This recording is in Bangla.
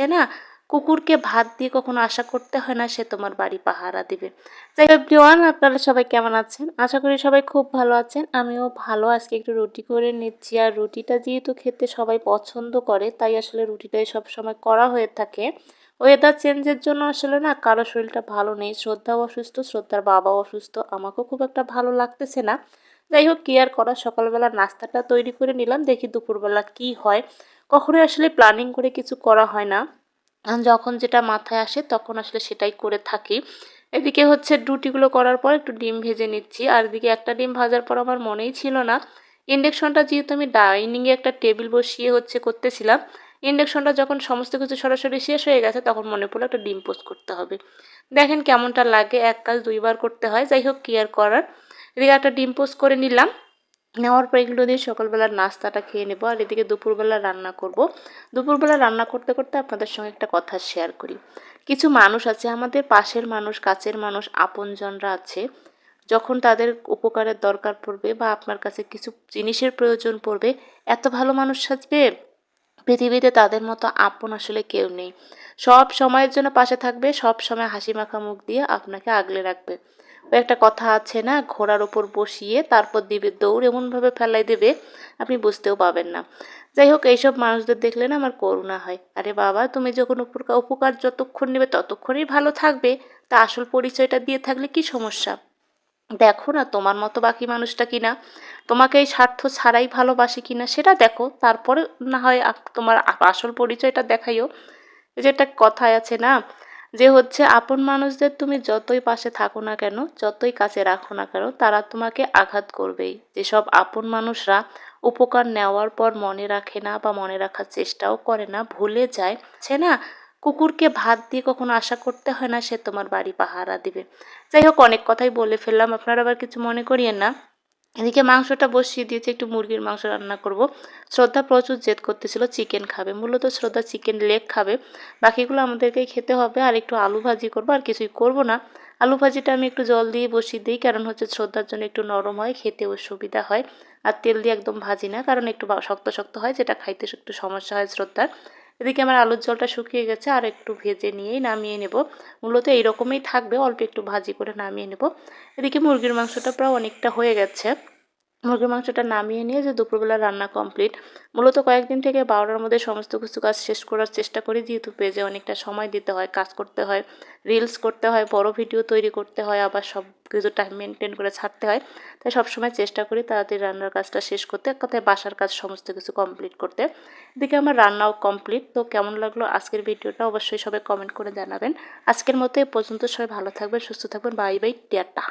আছে না? কুকুরকে ভাত দিয়ে কখনো আশা করতে হয় না সে তোমার বাড়ি পাহারা দিবে। যাই এভরিওয়ান আপনারা সবাই কেমন আছেন? আশা করি সবাই খুব ভালো আছেন। আমিও ভালো। আজকে একটু রুটি করে নিচ্ছি। আর রুটিটা যেহেতু খেতে সবাই পছন্দ করে, তাই আসলে রুটিটাই সব সময় করা হয়ে থাকে। ওয়েদার চেঞ্জের জন্য আসলে না কারও শরীরটা ভালো নেই। শ্রদ্ধাও অসুস্থ, শ্রদ্ধার বাবাও অসুস্থ। আমাকেও খুব একটা ভালো লাগতেছে না। যাই হোক, কি আর করা? সকালবেলা নাস্তাটা তৈরি করে নিলাম। দেখি দুপুরবেলা কি হয়। কখনোই আসলে প্ল্যানিং করে কিছু করা হয় না। যখন যেটা মাথায় আসে তখন আসলে সেটাই করে থাকি। এদিকে হচ্ছে রুটিগুলো করার পর একটু ডিম ভেজে নিচ্ছি। আর এদিকে একটা ডিম ভাজার পর আমার মনেই ছিল না। ইন্ডাকশনটা যেহেতু আমি ডাইনিংয়ে একটা টেবিল বসিয়ে হচ্ছে করতেছিলাম ইন্ডাকশনটা যখন সমস্ত কিছু সরাসরি শেষ হয়ে গেছে তখন মনে পড়ল একটা ডিম পোস্ট করতে হবে। দেখেন কেমনটা লাগে, এক কাজ দুইবার করতে হয়, যাই হোক কি আর করার। এদিকে একটা ডিম পোস্ট করে নিলাম। নেওয়ার পর এগুলো দিয়ে সকালবেলার নাস্তাটা খেয়ে নেব। আর এদিকে দুপুরবেলা রান্না করব। দুপুরবেলা রান্না করতে করতে আপনাদের সঙ্গে একটা কথা শেয়ার করি। কিছু মানুষ আছে, আমাদের পাশের মানুষ, কাছের মানুষ, আপনজনরা আছে, যখন তাদের উপকারের দরকার পড়বে বা আপনার কাছে কিছু জিনিসের প্রয়োজন পড়বে, এত ভালো মানুষ সাজবে? পৃথিবীতে তাদের মতো আপন আসলে কেউ নেই। সব সময়ের জন্য পাশে থাকবে, সব সময় হাসি মাখা মুখ দিয়ে আপনাকে আগলে রাখবে। একটা কথা আছে না, ঘোড়ার ওপর বসিয়ে তারপর দিবে দৌড়, এমনভাবে ফেলাই দেবে আপনি বুঝতেও পাবেন না। যাই হোক, এইসব মানুষদের দেখলে না আমার করুণা হয়। আরে বাবা, তুমি যখন উপকার উপকার যতক্ষণ নেবে ততক্ষণই ভালো থাকবে। তা আসল পরিচয়টা দিয়ে থাকলে কি সমস্যা? দেখো না তোমার মতো বাকি মানুষটা কিনা, তোমাকে এই স্বার্থ ছাড়াই ভালোবাসে কিনা সেটা দেখো। তারপরে না হয় তোমার আসল পরিচয়টা দেখাইও। এই যে একটা কথায় আছে না যে হচ্ছে আপন মানুষদের তুমি যতই পাশে থাকো না কেন, যতই কাছে রাখো না কেন, তারা তোমাকে আঘাত করবেই। যেসব আপন মানুষরা উপকার নেওয়ার পর মনে রাখে না বা মনে রাখার চেষ্টাও করে না, ভুলে যায়, সে না কুকুরকে ভাত দিয়ে কখনো আশা করতে হয় না, সে তোমার বাড়ি পাহারা দিবে। যাই হোক, অনেক কথাই বলে ফেললাম। আপনারা আবার কিছু মনে করিয়েন না। এদিকে মাংসটা বসিয়ে দিয়েছি, একটু মুরগির মাংস রান্না করব। শ্রদ্ধা প্রচুর জেদ করতেছিল চিকেন খাবে, মূলত শ্রদ্ধা চিকেন লেগ খাবে। বাকিগুলো আমাদেরকেই খেতে হবে, আর একটু আলু ভাজি করব, আর কিছুই করব না। আলু ভাজিটা আমি একটু জল দিয়ে বসিয়ে দিই, কারণ হচ্ছে শ্রদ্ধার জন্য একটু নরম হয় খেতেও সুবিধা হয়। আর তেল দিয়ে একদম ভাজি না, কারণ একটু শক্ত শক্ত হয়, যেটা খাইতে একটু সমস্যা হয় শ্রদ্ধার। এদিকে আমার আলুর জলটা শুকিয়ে গেছে, আর একটু ভেজে নিয়েই নামিয়ে নেব। মূলত এইরকমই থাকবে, অল্প একটু ভাজি করে নামিয়ে নেব। এদিকে মুরগির মাংসটা প্রায় অনেকটা হয়ে গেছে। মুরগির মাংসটা নামিয়ে নিয়ে যে দুপুরবেলা রান্না কমপ্লিট মূলত কয়েকদিন থেকে বারোটার মধ্যে সমস্ত কিছু কাজ শেষ করার চেষ্টা করি। যেহেতু পেজে অনেকটা সময় দিতে হয়, কাজ করতে হয় রিলস করতে হয়, বড় ভিডিও তৈরি করতে হয়, আবার সব কিছু টাইম মেনটেন করে ছাড়তে হয়। তাই সবসময় চেষ্টা করি তাড়াতাড়ি রান্নার কাজটা শেষ করতে, এক কথায় বাসার কাজ সমস্ত কিছু কমপ্লিট করতে। এদিকে আমার রান্নাও কমপ্লিট তো কেমন লাগল আজকের ভিডিওটা অবশ্যই সবাই কমেন্ট করে জানাবেন। আজকের মতো এ পর্যন্ত সবাই ভালো থাকবেন, সুস্থ থাকবেন বাই বাই টিয়াটা